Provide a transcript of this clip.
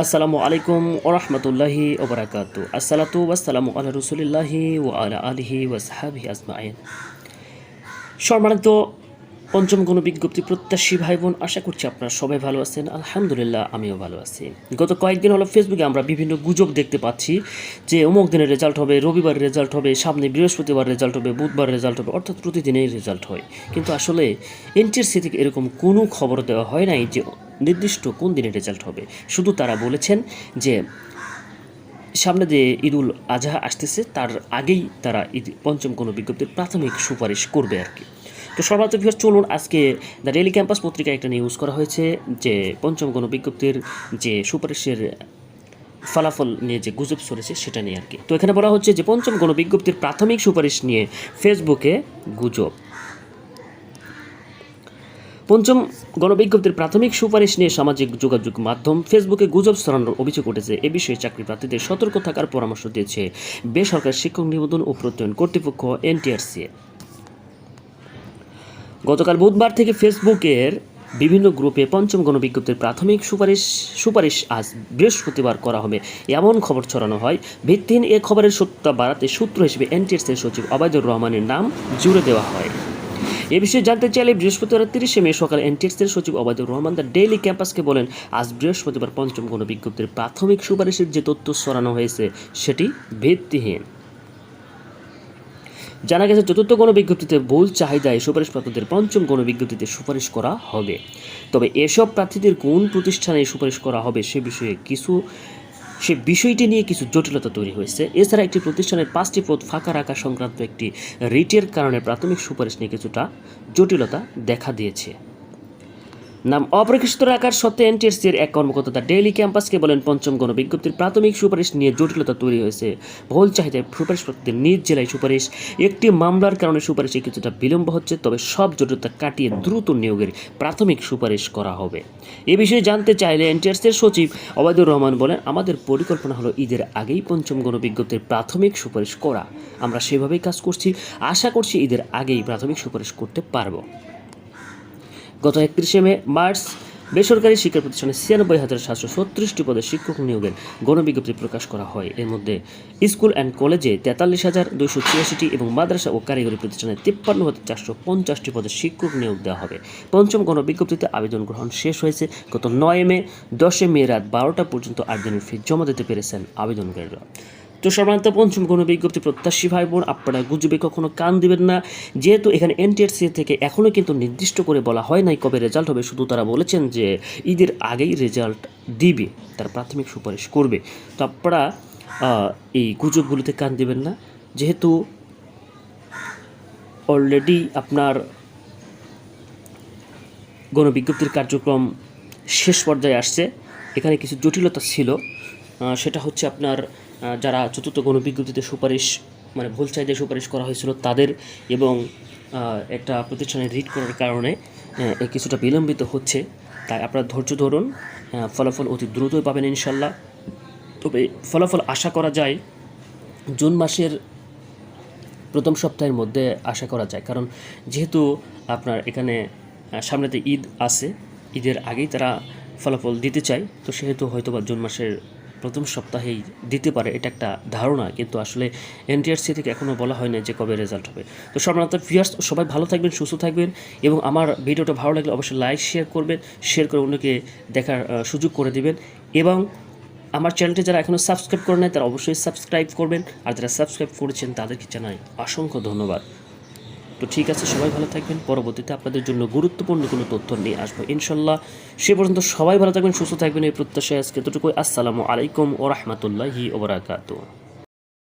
আসসালামু আলাইকুম ওরহমতুল্লাহি ওবরাকাতু আসসালাতু ওয়াসালামু আল্লাহ রসুলিল্লাহি ও আলা আলিহি ওয়াসহাবিহি আজমাইন। সম্মানিত পঞ্চম কোনো বিজ্ঞপ্তি প্রত্যাশী ভাই বোন আশা করছি আপনারা সবাই ভালো আছেন। আলহামদুলিল্লাহ, আমিও ভালো আছি। গত কয়েকদিন হলো ফেসবুকে আমরা বিভিন্ন গুজব দেখতে পাচ্ছি যে অমুক দিনের রেজাল্ট হবে, রবিবার রেজাল্ট হবে, সামনে বৃহস্পতিবার রেজাল্ট হবে, বুধবার রেজাল্ট হবে, অর্থাৎ প্রতিদিনেই রেজাল্ট হয়। কিন্তু আসলে এনটিএসসি থেকে এরকম কোনো খবর দেওয়া হয় নাই যে নির্দিষ্ট কোন দিনে রেজাল্ট হবে। শুধু তারা বলেছেন যে, সামনে যে ঈদুল আজহা আসতেছে, তার আগেই তারা ঈদ, পঞ্চম কোনো বিজ্ঞপ্তির প্রাথমিক সুপারিশ করবে আর কি। তো সর্বাত্মক ভিউয়ার চলুন আজকে দ্য ডেলি ক্যাম্পাস পত্রিকায় একটা নিউজ করা হয়েছে যে, পঞ্চম কোনো বিজ্ঞপ্তির যে সুপারিশের ফলাফল নিয়ে যে গুজব চলেছে সেটা নিয়ে আর কি। তো এখানে বলা হচ্ছে যে, পঞ্চম কোনো বিজ্ঞপ্তির প্রাথমিক সুপারিশ নিয়ে ফেসবুকে গুজব। পঞ্চম গণবিজ্ঞপ্তির প্রাথমিক সুপারিশ নিয়ে সামাজিক যোগাযোগ মাধ্যম ফেসবুকে গুজব ছড়ানোর অভিযোগ উঠেছে। এ বিষয়ে চাকরি প্রার্থীদের সতর্ক থাকার পরামর্শ দিয়েছে বেসরকারি শিক্ষক নিবন্ধন ও প্রত্যয়ন কর্তৃপক্ষ এনটিআরসি গতকাল বুধবার থেকে ফেসবুকের বিভিন্ন গ্রুপে পঞ্চম গণবিজ্ঞপ্তির প্রাথমিক সুপারিশ সুপারিশ আজ বৃহস্পতিবার করা হবে। এমন খবর ছড়ানো হয়, ভিত্তিহীন এ খবরের সত্যতা বাড়াতে সূত্র হিসেবে এনটিএসসির সচিব অবায়দুর রহমানের নাম জুড়ে দেওয়া হয়। এ বিষয়ে জানতে চাইলে বৃহস্পতিবার তিরিশে মে সকালে এনটিএসসির সচিব অবায়দুর রহমান দ্য ডেইলি ক্যাম্পাসকে বলেন, আজ বৃহস্পতিবার পঞ্চম গণবিজ্ঞপ্তির প্রাথমিক সুপারিশের যে তথ্য সরানো হয়েছে, সেটি ভিত্তিহীন। জানা গেছে, চতুর্থ গণবিজ্ঞপ্তিতে ভুল চাহিদায় সুপারিশপ্রাপ্তদের পঞ্চম গণবিজ্ঞপ্তিতে সুপারিশ করা হবে। তবে এসব প্রার্থীদের কোন প্রতিষ্ঠানে সুপারিশ করা হবে, সে বিষয়ে কিছু সে বিষয়টি নিয়ে কিছু জটিলতা তৈরি হয়েছে। এছাড়া একটি প্রতিষ্ঠানের পাঁচটি পদ ফাঁকা রাখা সংক্রান্ত একটি রিটের কারণে প্রাথমিক সুপারিশ নিয়ে কিছুটা জটিলতা দেখা দিয়েছে। নাম অপ্রকাশিত রাখার সত্ত্বে এনটিএসসির এক কর্মকর্তা ডেইলি ক্যাম্পাসকে বলেন, পঞ্চম গণবিজ্ঞপ্তির প্রাথমিক সুপারিশ নিয়ে জটিলতা তৈরি হয়েছে। বহুল চাহিদায় সুপারিশপ্রাপ্তদের নিজ জেলায় সুপারিশ। একটি মামলার কারণে সুপারিশে কিছুটা বিলম্ব হচ্ছে, তবে সব জটিলতা কাটিয়ে দ্রুত নিয়োগের প্রাথমিক সুপারিশ করা হবে। এ বিষয়ে জানতে চাইলে এনটিআরসির সচিব অবায়দুর রহমান বলেন, আমাদের পরিকল্পনা হলো ঈদের আগেই পঞ্চম গণবিজ্ঞপ্তির প্রাথমিক সুপারিশ করা। আমরা সেভাবেই কাজ করছি। আশা করছি ঈদের আগেই প্রাথমিক সুপারিশ করতে পারব। গত একত্রিশে মে, মার্চ, বেসরকারি শিক্ষা প্রতিষ্ঠানে ছিয়ানব্বই হাজার সাতশো ছত্রিশটি পদে শিক্ষক নিয়োগের গণবিজ্ঞপ্তি প্রকাশ করা হয়। এর মধ্যে স্কুল অ্যান্ড কলেজে তেতাল্লিশ হাজার দুইশো ছিয়াশিটি এবং মাদ্রাসা ও কারিগরি প্রতিষ্ঠানে তিপ্পান্ন হাজার চারশো পঞ্চাশটি পদে শিক্ষক নিয়োগ দেওয়া হবে। পঞ্চম গণবিজ্ঞপ্তিতে আবেদন গ্রহণ শেষ হয়েছে। গত নয় মে, দশে মে রাত বারোটা পর্যন্ত আবেদনের ফি জমা দিতে পেরেছেন আবেদনকারীরা। তো সাধারণত পঞ্চম কোনো বিজ্ঞপ্তি প্রত্যাশী ভাই বোন আপনারা গুজবে কখনো কান দিবেন না। যেহেতু এখানে এনটিআরসি থেকে এখনও কিন্তু নির্দিষ্ট করে বলা হয় নাই কবে রেজাল্ট হবে, শুধু তারা বলেছেন যে ঈদের আগেই রেজাল্ট দিবে, তার প্রাথমিক সুপারিশ করবে। তো আপনারা এই গুজবগুলোতে কান দিবেন না। যেহেতু অলরেডি আপনার গণবিজ্ঞপ্তির কার্যক্রম শেষ পর্যায়ে আসছে, এখানে কিছু জটিলতা ছিল। সেটা হচ্ছে আপনার যারা চতুর্থ গণবিজ্ঞপ্তিতে সুপারিশ মানে ভুল চাহিদায় সুপারিশ করা হয়েছিল তাদের এবং একটা প্রতিষ্ঠানে রিড করার কারণে কিছুটা বিলম্বিত হচ্ছে। তাই আপনারা ধৈর্য ধরুন ফলাফল অতি দ্রুতই পাবেন ইনশাল্লাহ। তবে ফলাফল আশা করা যায়, জুন মাসের প্রথম সপ্তাহের মধ্যে আশা করা যায়। কারণ যেহেতু আপনার এখানে সামনেতে ঈদ আছে, ঈদের আগেই তারা ফলাফল দিতে চায়, তো সেহেতু হয়তো বা জুন মাসের প্রথম সপ্তাহেই দিতে পারে, এটা একটা ধারণা। কিন্তু আসলে এনটিআরসি থেকে এখনও বলা হয় না যে কবে রেজাল্ট হবে। তো সর্বনাথ ভিউয়ার্স সবাই ভালো থাকবেন, সুস্থ থাকবেন এবং আমার ভিডিওটা ভালো লাগলে অবশ্যই লাইক শেয়ার করবেন শেয়ার করে অন্যকে দেখার সুযোগ করে দিবেন এবং আমার চ্যানেলটি যারা এখনও সাবস্ক্রাইব করে নেয় তারা অবশ্যই সাবস্ক্রাইব করবেন। আর যারা সাবস্ক্রাইব করেছেন, তাদেরকে জানাই অসংখ্য ধন্যবাদ। তো ঠিক আছে, সবাই ভালো থাকবেন। পরবর্তীতে আপনাদের জন্য গুরুত্বপূর্ণ কোনো তথ্য নিয়ে আসব ইনশাল্লাহ। সে পর্যন্ত সবাই ভালো থাকবেন, সুস্থ থাকবেন এই প্রত্যাশায় আজকে এতটুকুই। আসসালামু আলাইকুম ও রহমতুল্লাহি ওবরাকাতু